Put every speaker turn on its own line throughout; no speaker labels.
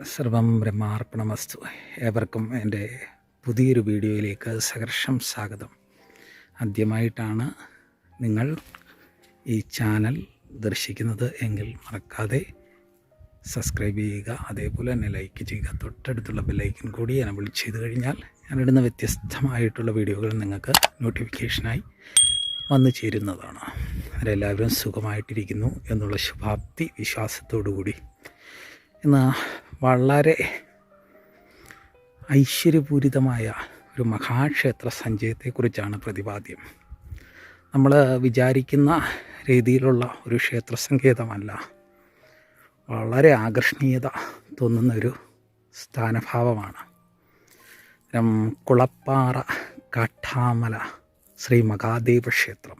സർവം ബ്രഹ്മാർപ്പണമസ്തു. ഏവർക്കും എന്റെ പുതിയൊരു വീഡിയോയിലേക്ക് സഹർഷം സ്വാഗതം. ആദ്യമായിട്ടാണ് നിങ്ങൾ ഈ ചാനൽ ദർശിക്കുന്നത് എങ്കിൽ മറക്കാതെ സബ്സ്ക്രൈബ് ചെയ്യുക അതേപോലെ തന്നെ ലൈക്ക് ചെയ്യുക. തൊട്ടടുത്തുള്ള ബെല്ലൈക്കൻ കൂടി എനബിൾ ചെയ്ത് കഴിഞ്ഞാൽ ഞാനിടുന്ന വ്യത്യസ്തമായിട്ടുള്ള വീഡിയോകൾ നിങ്ങൾക്ക് നോട്ടിഫിക്കേഷനായി വന്നു ചേരുന്നതാണ്. അവരെല്ലാവരും സുഖമായിട്ടിരിക്കുന്നു എന്നുള്ള ശുഭാപ്തി വിശ്വാസത്തോടു കൂടി ഇന്ന് വളരെ ഐശ്വര്യപൂരിതമായ ഒരു മഹാക്ഷേത്ര സഞ്ചയത്തെക്കുറിച്ചാണ് പ്രതിപാദ്യം. നമ്മൾ വിചാരിക്കുന്ന രീതിയിലുള്ള ഒരു ക്ഷേത്ര സങ്കേതമല്ല. വളരെ ആകർഷണീയത തോന്നുന്ന ഒരു സ്ഥാനഭാവമാണ് കുളപ്പാറ കാട്ടാമല ശ്രീ മഹാദേവ ക്ഷേത്രം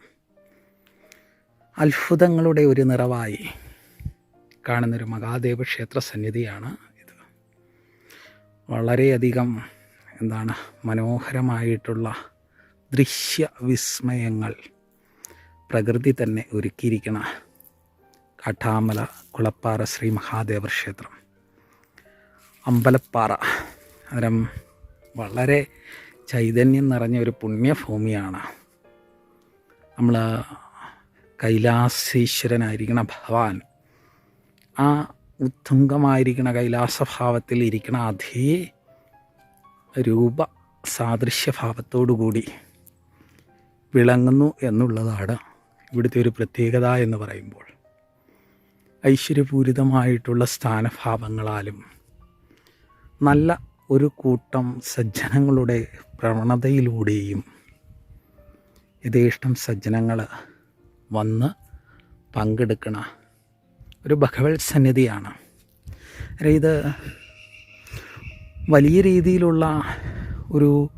അത്ഭുതങ്ങളുടെ ഒരു നിറവായി കാണുന്നൊരു മഹാദേവ ക്ഷേത്ര സന്നിധിയാണ് ഇത്. വളരെയധികം എന്താണ് മനോഹരമായിട്ടുള്ള ദൃശ്യ വിസ്മയങ്ങൾ പ്രകൃതി തന്നെ ഒരുക്കിയിരിക്കണ കാട്ടാമല കുളപ്പാറ ശ്രീ മഹാദേവ ക്ഷേത്രം അമ്പലപ്പാറ. അന്നേരം വളരെ ചൈതന്യം നിറഞ്ഞ ഒരു പുണ്യഭൂമിയാണ്. നമ്മൾ കൈലാസീശ്വരനായിരിക്കണ ഭഗവാൻ ആ ഉത്തുംഗമായിരിക്കണ കൈലാസഭാവത്തിൽ ഇരിക്കണ അതേ രൂപ സാദൃശ്യഭാവത്തോടുകൂടി വിളങ്ങുന്നു എന്നുള്ളതാണ് ഇവിടുത്തെ ഒരു പ്രത്യേകത എന്ന് പറയുമ്പോൾ. ഐശ്വര്യപൂരിതമായിട്ടുള്ള സ്ഥാനഭാവങ്ങളാലും നല്ല ഒരു കൂട്ടം സജ്ജനങ്ങളുടെ പ്രവണതയിലൂടെയും യഥേഷ്ടം സജ്ജനങ്ങൾ വന്ന് പങ്കെടുക്കണ ഒരു ഭഗവത് സന്നിധിയാണ് ഇത് വലിയ രീതിയിലുള്ള ഒരു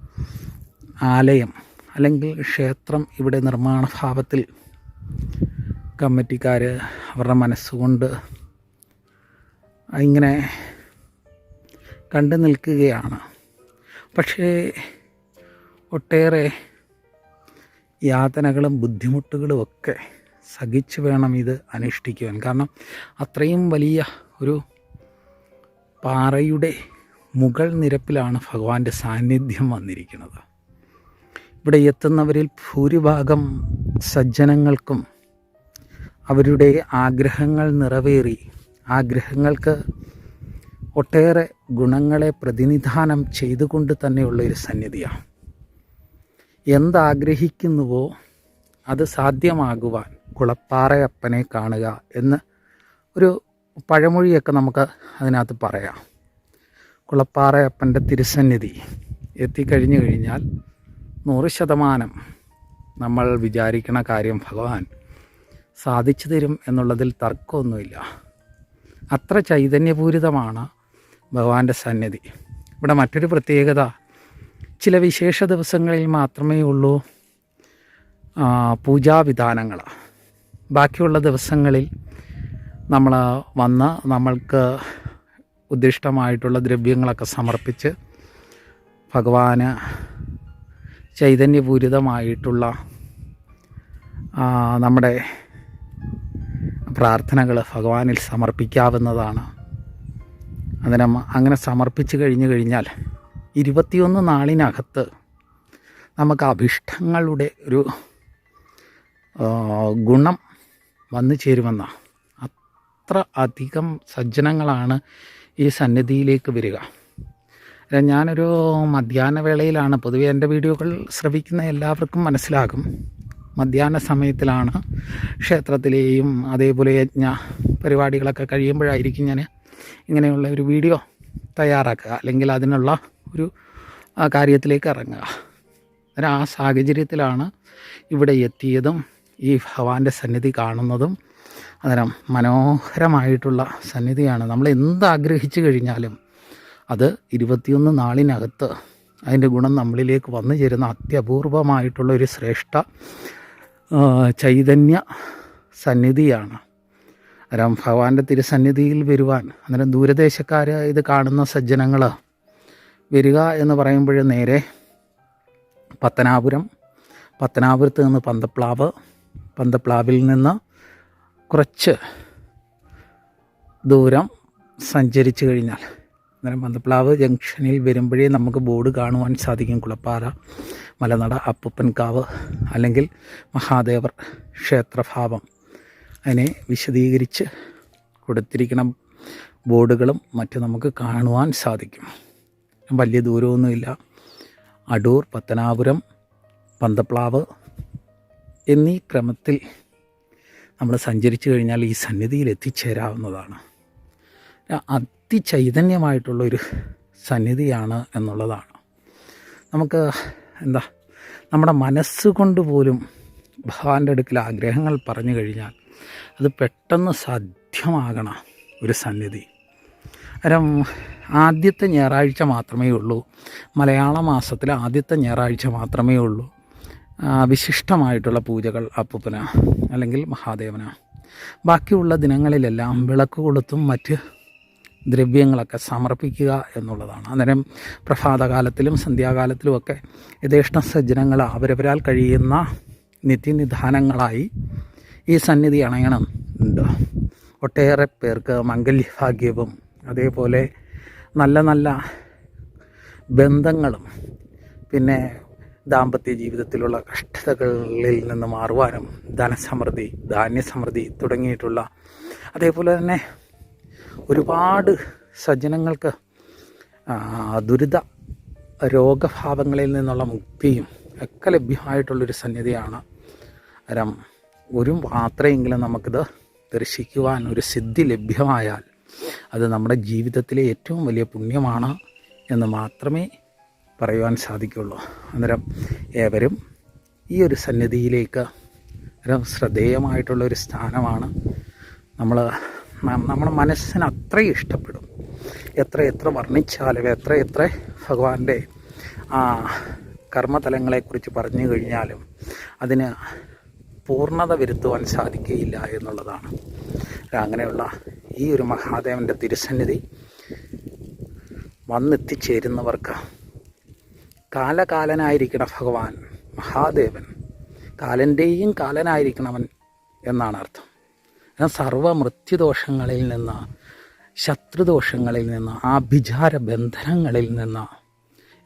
ആലയം അല്ലെങ്കിൽ ക്ഷേത്രം ഇവിടെ നിർമ്മാണ ഭാവത്തിൽ കമ്മിറ്റിക്കാർ അവരുടെ മനസ്സുകൊണ്ട് ഇങ്ങനെ കണ്ടു നിൽക്കുകയാണ്. പക്ഷേ ഒട്ടേറെ യാതനകളും ബുദ്ധിമുട്ടുകളും ഒക്കെ സഹിച്ച് വേണം ഇത് അനുഷ്ഠിക്കുവാൻ. കാരണം അത്രയും വലിയ ഒരു പാറയുടെ മുകൾ നിരപ്പിലാണ് ഭഗവാന്റെ സാന്നിധ്യം വന്നിരിക്കുന്നത്. ഇവിടെ എത്തുന്നവരിൽ ഭൂരിഭാഗം സജ്ജനങ്ങൾക്കും അവരുടെ ആഗ്രഹങ്ങൾ നിറവേറി. ആഗ്രഹങ്ങൾക്ക് ഒട്ടേറെ ഗുണങ്ങളെ പ്രതിനിധാനം ചെയ്തുകൊണ്ട് തന്നെയുള്ള ഒരു സന്നിധിയാണ്. എന്താഗ്രഹിക്കുന്നുവോ അത് സാധ്യമാകുവാൻ കുളപ്പാറയപ്പനെ കാണുക എന്ന് ഒരു പഴമൊഴിയൊക്കെ നമുക്ക് അതിനകത്ത് പറയാം. കുളപ്പാറയപ്പന്റെ തിരുസന്നിധി എത്തിക്കഴിഞ്ഞു കഴിഞ്ഞാൽ നൂറ് ശതമാനം നമ്മൾ വിചാരിക്കണ കാര്യം ഭഗവാൻ സാധിച്ചു തരും എന്നുള്ളതിൽ തർക്കമൊന്നുമില്ല. അത്ര ചൈതന്യപൂരിതമാണ് ഭഗവാന്റെ സന്നിധി. ഇവിടെ മറ്റൊരു പ്രത്യേകത ചില വിശേഷ ദിവസങ്ങളിൽ മാത്രമേ ഉള്ളൂ പൂജാവിധാനങ്ങളാണ് ബാക്കിയുള്ള ദിവസങ്ങളിൽ നമ്മൾ വന്ന് നമ്മൾക്ക് ഉദ്ദിഷ്ടമായിട്ടുള്ള ദ്രവ്യങ്ങളൊക്കെ സമർപ്പിച്ച് ഭഗവാന് ചൈതന്യപൂരിതമായിട്ടുള്ള നമ്മുടെ പ്രാർത്ഥനകൾ ഭഗവാനിൽ സമർപ്പിക്കാവുന്നതാണ്. അതിന് അങ്ങനെ സമർപ്പിച്ച് കഴിഞ്ഞു കഴിഞ്ഞാൽ ഇരുപത്തിയൊന്ന് നാളിനകത്ത് നമുക്ക് അഭിഷ്ടങ്ങളുടെ ഒരു ഗുണം വന്നു ചേരുമെന്ന. അത്ര അധികം സജ്ജനങ്ങളാണ് ഈ സന്നിധിയിലേക്ക് വരിക. ഞാനൊരു മധ്യാഹ്ന വേളയിലാണ് പൊതുവെ എന്റെ വീഡിയോകൾ ശ്രവിക്കുന്ന എല്ലാവർക്കും മനസ്സിലാകും. മധ്യാഹ്ന സമയത്തിലാണ് ക്ഷേത്രത്തിലെയും അതേപോലെ യജ്ഞ പരിപാടികളൊക്കെ കഴിയുമ്പോഴായിരിക്കും ഞാൻ ഇങ്ങനെയുള്ള ഒരു വീഡിയോ തയ്യാറാക്കുക അല്ലെങ്കിൽ അതിനുള്ള ഒരു കാര്യത്തിലേക്ക് ഇറങ്ങുക. ആ സാഹചര്യത്തിലാണ് ഇവിടെ എത്തിയതും ഈ ഭഗവാന്റെ സന്നിധി കാണുന്നതും അന്നേരം മനോഹരമായിട്ടുള്ള സന്നിധിയാണ്. നമ്മൾ എന്ത് ആഗ്രഹിച്ചു കഴിഞ്ഞാലും അത് ഇരുപത്തിയൊന്ന് നാളിനകത്ത് അതിന്റെ ഗുണം നമ്മളിലേക്ക് വന്നു ചേരുന്ന അത്യപൂർവമായിട്ടുള്ള ഒരു ശ്രേഷ്ഠ ചൈതന്യ സന്നിധിയാണ്. അന്നേരം ഭഗവാന്റെ തിരുസന്നിധിയിൽ വരുവാൻ അന്നേരം ദൂരദേശക്കാർ ഇത് കാണുന്ന സജ്ജനങ്ങൾ വരിക എന്ന് പറയുമ്പോൾ നേരെ പത്തനാപുരം പത്തനാപുരത്ത് നിന്ന് പന്തപ്ലാവ് പന്തപ്ലാവിൽ നിന്ന് കുറച്ച് ദൂരം സഞ്ചരിച്ചു കഴിഞ്ഞാൽ അന്നേരം പന്തപ്ലാവ് ജംഗ്ഷനിൽ വരുമ്പോഴേ നമുക്ക് ബോർഡ് കാണുവാൻ സാധിക്കും. കുളപ്പാറ മലനട അപ്പൂപ്പൻകാവ് അല്ലെങ്കിൽ മഹാദേവർ ക്ഷേത്രഭാവം. അതിനെ വിശദീകരിച്ച് കൊടുത്തിരിക്കുന്ന ബോർഡുകളും മറ്റ് നമുക്ക് കാണുവാൻ സാധിക്കും. വലിയ ദൂരമൊന്നുമില്ല. അടൂർ പത്തനാപുരം പന്തപ്ലാവ് എന്നീ ക്രമത്തിൽ നമ്മൾ സഞ്ചരിച്ചു കഴിഞ്ഞാൽ ഈ സന്നിധിയിൽ എത്തിച്ചേരാവുന്നതാണ്. അതിചൈതന്യമായിട്ടുള്ളൊരു സന്നിധിയാണ് എന്നുള്ളതാണ്. നമുക്ക് എന്താ നമ്മുടെ മനസ്സുകൊണ്ട് പോലും ഭഗവാന്റെ അടുക്കൽ ആഗ്രഹങ്ങൾ പറഞ്ഞു കഴിഞ്ഞാൽ അത് പെട്ടെന്ന് സാധ്യമാകണ ഒരു സന്നിധി. അരം ആദ്യത്തെ ഞായറാഴ്ച മാത്രമേ ഉള്ളൂ. മലയാള മാസത്തിലെ ആദ്യത്തെ ഞായറാഴ്ച മാത്രമേ ഉള്ളൂ. വിശിഷ്ടമായിട്ടുള്ള പൂജകൾ അപ്പൂപ്പന അല്ലെങ്കിൽ മഹാദേവന. ബാക്കിയുള്ള ദിനങ്ങളിലെല്ലാം വിളക്ക് കൊളുത്തും മറ്റ് ദ്രവ്യങ്ങളൊക്കെ സമർപ്പിക്കുക എന്നുള്ളതാണ്. അന്നേരം പ്രഭാതകാലത്തിലും സന്ധ്യാകാലത്തിലുമൊക്കെ യഥേഷ്ട സജ്ജനങ്ങൾ അവരവരാൽ കഴിയുന്ന നിത്യനിധാനങ്ങളായി ഈ സന്നിധി അണയണം. ഉണ്ട്. ഒട്ടേറെ പേർക്ക് മംഗല്യഭാഗ്യവും അതേപോലെ നല്ല നല്ല ബന്ധങ്ങളും പിന്നെ ദാമ്പത്യ ജീവിതത്തിലുള്ള കഷ്ടതകളിൽ നിന്ന് മാറുവാനും ധനസമൃദ്ധി ധാന്യസമൃദ്ധി തുടങ്ങിയിട്ടുള്ള അതേപോലെ തന്നെ ഒരുപാട് സജ്ജനങ്ങൾക്ക് ദുരിത രോഗഭാവങ്ങളിൽ നിന്നുള്ള മുക്തിയും ഒക്കെ ലഭ്യമായിട്ടുള്ളൊരു സന്നിധിയാണ് അരം ഒരു മാത്രയെങ്കിലും നമുക്കിത് ദർശിക്കുവാൻ ഒരു സിദ്ധി ലഭ്യമായാൽ അത് നമ്മുടെ ജീവിതത്തിലെ ഏറ്റവും വലിയ പുണ്യമാണ് എന്ന് മാത്രമേ പറയുവാൻ സാധിക്കുള്ളൂ. അന്നേരം ഏവരും ഈ ഒരു സന്നിധിയിലേക്ക് ശ്രദ്ധേയമായിട്ടുള്ള ഒരു സ്ഥാനമാണ് നമ്മൾ നമ്മുടെ മനസ്സിന് അത്രയും ഇഷ്ടപ്പെടും. എത്ര എത്ര വർണിച്ചാലും എത്ര എത്ര ഭഗവാന്റെ ആ കർമ്മതലങ്ങളെക്കുറിച്ച് പറഞ്ഞു കഴിഞ്ഞാലും അതിന് പൂർണത വരുത്തുവാൻ സാധിക്കുകയില്ല എന്നുള്ളതാണ്. അങ്ങനെയുള്ള ഈ ഒരു മഹാദേവന്റെ തിരുസന്നിധി വന്നെത്തിച്ചേരുന്നവർക്ക് കാലകാലനായിരിക്കണ ഭഗവാൻ മഹാദേവൻ. കാലന്റെയും കാലനായിരിക്കണവൻ എന്നാണ് അർത്ഥം. എന്നാൽ സർവ മൃത്യുദോഷങ്ങളിൽ നിന്ന് ശത്രുദോഷങ്ങളിൽ നിന്ന് ആഭിചാര ബന്ധനങ്ങളിൽ നിന്ന്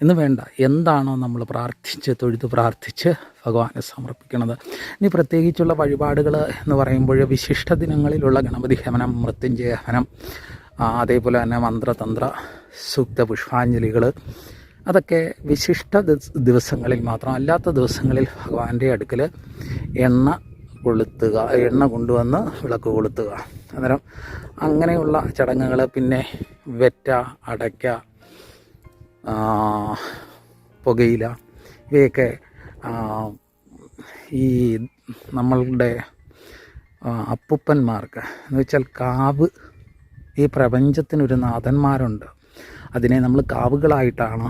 എന്ന് വേണ്ട എന്താണോ നമ്മൾ പ്രാർത്ഥിച്ച് തൊഴുത് പ്രാർത്ഥിച്ച് ഭഗവാനെ സമർപ്പിക്കുന്നത് ഇനി പ്രത്യേകിച്ചുള്ള വഴിപാടുകൾ എന്ന് പറയുമ്പോൾ വിശിഷ്ട ദിനങ്ങളിലുള്ള ഗണപതി ഹവനം മൃത്യുഞ്ജയ ഹവനം അതേപോലെ തന്നെ മന്ത്രതന്ത്ര സൂക്ത പുഷ്പാഞ്ജലികൾ അതൊക്കെ വിശിഷ്ട ദിവസങ്ങളിൽ മാത്രം അല്ലാത്ത ദിവസങ്ങളിൽ ഭഗവാന്റെ അടുക്കൽ എണ്ണ കൊളുത്തുക എണ്ണ കൊണ്ടുവന്ന് വിളക്ക് കൊളുത്തുക. അന്നേരം അങ്ങനെയുള്ള ചടങ്ങുകൾ പിന്നെ വെറ്റ അടയ്ക്ക പുകയില ഇവയൊക്കെ ഈ നമ്മളുടെ അപ്പുപ്പന്മാർക്ക്. എന്ന് വെച്ചാൽ കാവ് ഈ പ്രപഞ്ചത്തിനൊരു നാഥന്മാരുണ്ട്. അതിനെ നമ്മൾ കാവുകളായിട്ടാണ്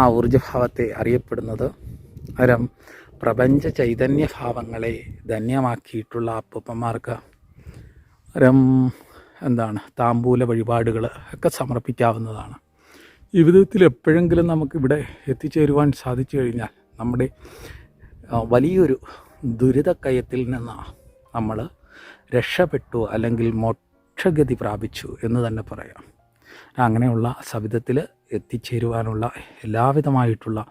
ആ ഊർജഭാവത്തെ അറിയപ്പെടുന്നത്. അരം പ്രപഞ്ച ചൈതന്യ ഭാവങ്ങളെ ധന്യമാക്കിയിട്ടുള്ള അപ്പൂപ്പന്മാർക്ക് അരം എന്താണ് താമ്പൂല വഴിപാടുകൾ ഒക്കെ സമർപ്പിക്കാവുന്നതാണ്. ജീവിതത്തിൽ എപ്പോഴെങ്കിലും നമുക്കിവിടെ എത്തിച്ചേരുവാൻ സാധിച്ചു കഴിഞ്ഞാൽ നമ്മുടെ വലിയൊരു ദുരിതക്കയത്തിൽ നിന്ന് നമ്മൾ രക്ഷപ്പെട്ടു അല്ലെങ്കിൽ മോക്ഷഗതി പ്രാപിച്ചു എന്ന് തന്നെ പറയാം. അങ്ങനെയുള്ള സവിധത്തിൽ എത്തിച്ചേരുവാനുള്ള എല്ലാവിധമായിട്ടുള്ള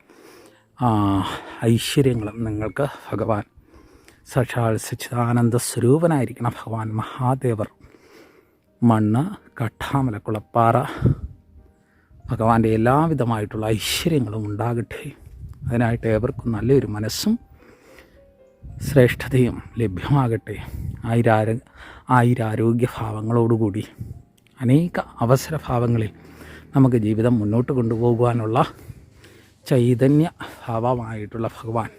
ഐശ്വര്യങ്ങളും നിങ്ങൾക്ക് ഭഗവാൻ സാക്ഷാൽ സച്ചിദാനന്ദ സ്വരൂപനായിരിക്കണം. ഭഗവാൻ മഹാദേവർ മണ്ണ് കട്ടാമലക്കുളപ്പാറ ഭഗവാന്റെ എല്ലാവിധമായിട്ടുള്ള ഐശ്വര്യങ്ങളും ഉണ്ടാകട്ടെ. അതിനായിട്ട് ഏവർക്കും നല്ലൊരു മനസ്സും ശ്രേഷ്ഠതയും ലഭ്യമാകട്ടെ. ആയിരാര ആയിരാരോഗ്യഭാവങ്ങളോടുകൂടി അനേക അവസരഭാവങ്ങളിൽ നമുക്ക് ജീവിതം മുന്നോട്ട് കൊണ്ടുപോകുവാനുള്ള ചൈതന്യ ഭാവമായിട്ടുള്ള ഭഗവാൻ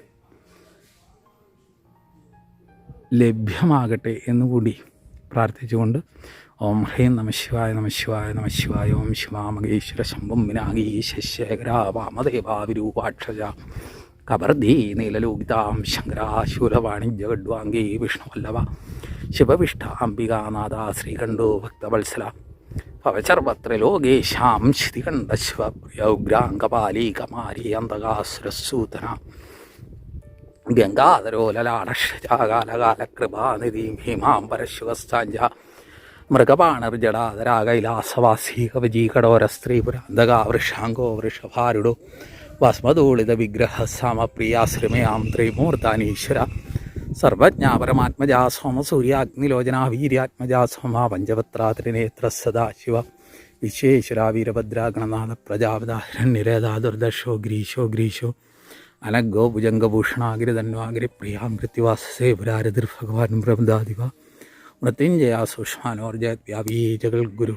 ലഭ്യമാകട്ടെ എന്നുകൂടി പ്രാർത്ഥിച്ചുകൊണ്ട് ഓം ഹ്രീം നമ ശിവായ നമ ശിവായ നമ ശിവായ ഓം ശിവാമകേശ്വര ശംഭം വിനാഗീ ശശേഖര വാമദേവാവിരൂപാക്ഷജ കബർദീ നീലലോകിതാം ശങ്കരാശൂരവാണിജ്യഗഡ്വാംഗീ വിഷ്ണുവല്ലഭ ശിവവിഷ്ട അംബികാനാഥ ശ്രീകണ്ഠോ ഭക്തവത്സല പവചർവത്രലോകേശാം ശ്രീകണ്ഠ ശിവപ്രിയൗഗ്രാംഗപാലീകമാരി അന്തകാസുരസൂതന ഗംഗാധരോ ലലാടക്ഷാകാലകാലകൃപാനിധിം ഭീമാം പരശുവസ്താഞ്ച മൃഗപാണർജടാതരാ കൈലാസവാസി കവജീ കടോര സ്ത്രീപുര അന്ധകാ വൃഷാങ്കോ വൃഷഭാരുടോ ഭസ്മതൂളിത വിഗ്രഹ സമപ്രിയാശ്രമയാം ത്രിമൂർത്താനീശ്വര സർവജ്ഞാ സൂര്യാഗ്നിലോചന വീര്യാത്മജാസോമ പഞ്ചപത്രാത്രിനേത്ര സദാശിവ വിശ്വേശ്വര വീരഭദ്ര ഗണനാഥ പ്രജാപതാരണ്യരേതാ ദുർദർശോ ഗ്രീശോ ഗ്രീശോ. അനഗോ ഭുജംഗഭൂഷണാഗിരി ധന്വാഗിരി പ്രിയാം കൃത്യവാസസേ പുരാരതിർ ഭഗവാൻ ബ്രഹ്മദാദിവ മൃത്യുഞ്ജയ സുഷ്മാനോർജയ വ്യാപീ ഗുരു